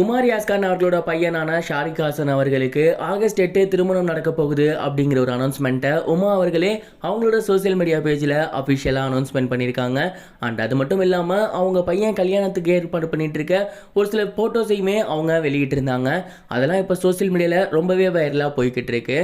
உமார் யாஸ்கான் அவர்களோட பையனான ஷாரிக் ஹாசன் அவர்களுக்கு ஆகஸ்ட் எட்டு திருமணம் நடக்க போகுது அப்படிங்கிற ஒரு அனௌன்ஸ்மெண்ட்டை உமா அவர்களே அவங்களோட சோஷியல் மீடியா பேஜில் அஃபிஷியலாக அனௌன்ஸ்மெண்ட் பண்ணியிருக்காங்க. அண்ட் அது மட்டும் இல்லாமல் அவங்க பையன் கல்யாணத்துக்கு ஏற்பாடு பண்ணிட்டு இருக்க ஒரு சில ஃபோட்டோஸையுமே அவங்க வெளியிட்டிருந்தாங்க. அதெல்லாம் இப்போ சோஷியல் மீடியாவில் ரொம்பவே வைரலாக போய்கிட்டு இருக்கு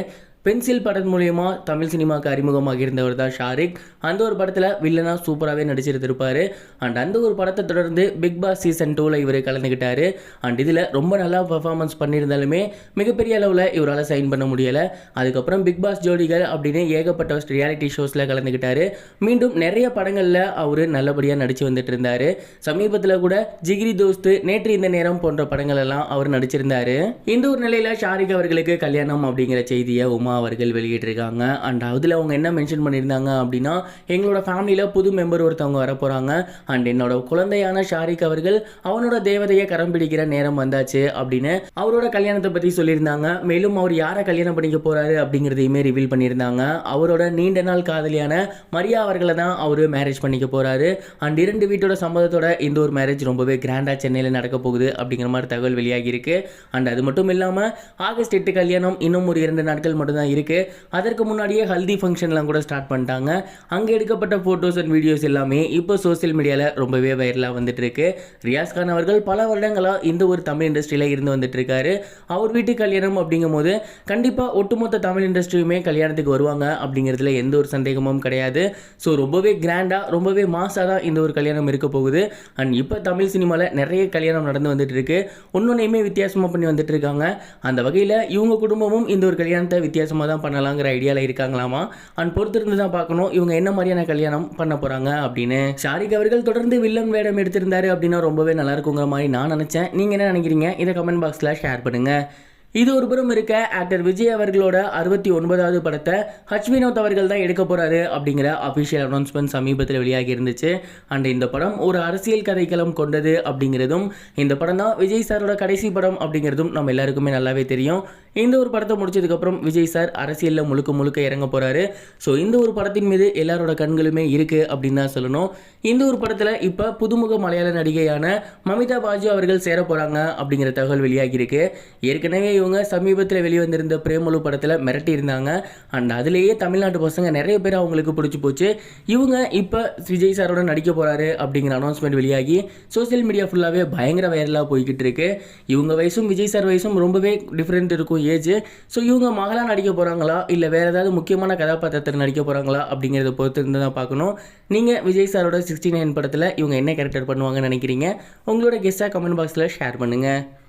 பென்சில் படம் மூலயமா தமிழ் சினிமாவுக்கு அறிமுகமாக இருந்தவர் தான் ஷாரிக். அந்த ஒரு படத்தில் வில்லனா சூப்பராகவே நடிச்சிருந்திருப்பார். அண்ட் அந்த ஒரு படத்தை தொடர்ந்து பிக் பாஸ் சீசன் டூவில் இவர் கலந்துக்கிட்டார் அண்ட் இதில் ரொம்ப நல்லா பர்ஃபார்மன்ஸ் பண்ணியிருந்தாலுமே மிகப்பெரிய அளவில் இவரால் சைன் பண்ண முடியலை. அதுக்கப்புறம் பிக் பாஸ் ஜோடிகள் அப்படின்னு ஏகப்பட்ட ரியாலிட்டி ஷோஸில் கலந்துக்கிட்டாரு மீண்டும் நிறைய படங்களில் அவர் நல்லபடியாக நடித்து வந்துட்டு இருந்தார் சமீபத்தில் கூட ஜிகிரி தோஸ்து நேற்று இந்த நேரம் போன்ற படங்கள் எல்லாம் அவர் நடிச்சிருந்தார். இந்த ஒரு நிலையில் ஷாரிக் அவர்களுக்கு கல்யாணம் அப்படிங்கிற செய்தியை உமா அவர்கள் வெளியிட்டிருக்காங்க. அண்ட் அதில் அவங்க என்ன மென்ஷன் பண்ணியிருந்தாங்க அப்படின்னா எங்களோட ஃபேமிலியில் புது மெம்பர் ஒருத்தவங்க வர போகிறாங்க அண்ட் என்னோட குழந்தையான ஷாரிக் அவர்கள் அவனோட தேவதையை கரம் பிடிக்கிற நேரம் வந்தாச்சு அப்படின்னு அவரோட கல்யாணத்தை பற்றி சொல்லியிருந்தாங்க. மேலும் அவர் யாரை கல்யாணம் பண்ணிக்க போகிறாரு அப்படிங்கிறதையுமே ரிவீல் பண்ணியிருந்தாங்க. அவரோட நீண்ட நாள் காதலியான மரியா அவர்களை தான் அவர் மேரேஜ் பண்ணிக்க போகிறாரு அண்ட் இரண்டு வீட்டோட சம்மதத்தோட இந்த ஒரு மேரேஜ் ரொம்பவே கிராண்டாக சென்னையில் நடக்க போகுது அப்படிங்கிற மாதிரி தகவல் வெளியாகி இருக்கு அண்ட் அது மட்டும் இல்லாமல் ஆகஸ்ட் எட்டு கல்யாணம் இன்னும் ஒரு இரண்டு நாட்கள் தான் இருக்குது அதற்கு முன்னாடியே ஹல்தி ஃபங்க்ஷன்லாம் கூட ஸ்டார்ட் பண்ணிட்டாங்க. அங்கே எடுக்கப்பட்ட ஃபோட்டோஸ் அண்ட் வீடியோஸ் எல்லாமே இப்போ சோஷியல் மீடியாவில் ரொம்பவே வைரலாக வந்துட்டுருக்கு ரியாஸ் கான் அவர்கள் பல வருடங்களாக இந்த ஒரு தமிழ் இண்டஸ்ட்ரியில் இருந்து வந்துட்டுருக்காரு அவர் வீட்டு கல்யாணம் அப்படிங்கும் போது கண்டிப்பாக ஒட்டுமொத்த தமிழ் இண்டஸ்ட்ரியுமே கல்யாணத்துக்கு வருவாங்க அப்படிங்கிறதுல எந்த ஒரு சந்தேகமும் கிடையாது. ஸோ ரொம்பவே கிராண்டாக ரொம்பவே மாசாக தான் இந்த ஒரு கல்யாணம் இருக்க போகுது. அண்ட் இப்போ தமிழ் சினிமாவில் நிறைய கல்யாணம் நடந்து வந்துட்டு இருக்கு. ஒன்னொன்னையுமே வித்தியாசமாக பண்ணி வந்துட்டு இருக்காங்க. அந்த வகையில் இவங்க குடும்பமும் இந்த ஒரு கல்யாணத்தை வித்தியாசம் வித்தியாசமாக தான் பண்ணலாங்கிற ஐடியாவில் இருக்காங்களாமா? அண்ட் பொறுத்திருந்து தான் பார்க்கணும். இவங்க என்ன மாதிரியான கல்யாணம் பண்ண போகிறாங்க அப்படின்னு. ஷாரிக் அவர்கள் தொடர்ந்து வில்லன் வேடம் எடுத்திருந்தாரு அப்படின்னா ரொம்பவே நல்லா இருக்குங்கிற மாதிரி நான் நினச்சேன். நீங்கள் என்ன நினைக்கிறீங்க? இதை கமெண்ட் பாக்ஸில் ஷேர் பண்ணுங்கள் இது ஒரு புறம் இருக்க ஆக்டர் விஜய் அவர்களோட அறுபத்தி ஒன்பதாவது படத்தை ஹச் வினோத் அவர்கள் தான் எடுக்க போகிறாரு அப்படிங்கிற அஃபிஷியல் அனௌன்ஸ்மெண்ட் சமீபத்தில் வெளியாகி இருந்துச்சு. அண்ட் இந்த படம் ஒரு அரசியல் கதைக்களம் கொண்டது அப்படிங்கிறதும் இந்த படம் தான் விஜய் சாரோட கடைசி படம் அப்படிங்கிறதும் நம்ம எல்லாருக்குமே நல்லாவே தெரியும். இந்த ஒரு படத்தை முடிச்சதுக்கப்புறம் விஜய் சார் அரசியலில் முழுக்க முழுக்க இறங்க போகிறாரு ஸோ இந்த ஒரு படத்தின் மீது எல்லாரோட கண்களுமே இருக்குது அப்படின்னு தான் சொல்லணும். இந்த ஒரு படத்தில் இப்போ புதுமுக மலையாள நடிகையான மமிதா பாஜு அவர்கள் சேர போகிறாங்க அப்படிங்கிற தகவல் வெளியாகி இருக்கு. ஏற்கனவே இவங்க இவங்க சமீபத்தில் வெளிவந்திருந்த பிரேமலு படத்தில் மிரட்டி இருந்தாங்க அண்ட் அதுலேயே தமிழ்நாட்டு பசங்க நிறைய பேர் அவங்களுக்கு பிடிச்சி போச்சு. இவங்க இப்போ விஜய் சாரோட நடிக்க போகிறாரு அப்படிங்கிற அனௌன்ஸ்மெண்ட் வெளியாகி சோஷியல் மீடியா ஃபுல்லாகவே பயங்கர வைரலாக போய்கிட்டு இருக்கு. இவங்க வயசும் விஜய் சார் வயசும் ரொம்பவே டிஃப்ரெண்ட் இருக்கும் ஏஜ் ஸோ இவங்க மகளாக நடிக்க போகிறாங்களா இல்லை வேறு ஏதாவது முக்கியமான கதாபாத்திரத்தில் நடிக்க போகிறாங்களா அப்படிங்கிறத பொறுத்து இருந்து தான் பார்க்கணும். நீங்கள் விஜய் சாரோட சிக்ஸ்டி நைன் படத்தில் இவங்க என்ன கேரக்டர் பண்ணுவாங்கன்னு நினைக்கிறீங்க? உங்களோட கெஸ்ட்டாக கமெண்ட் பாக்ஸில் ஷேர் பண்ணுங்கள்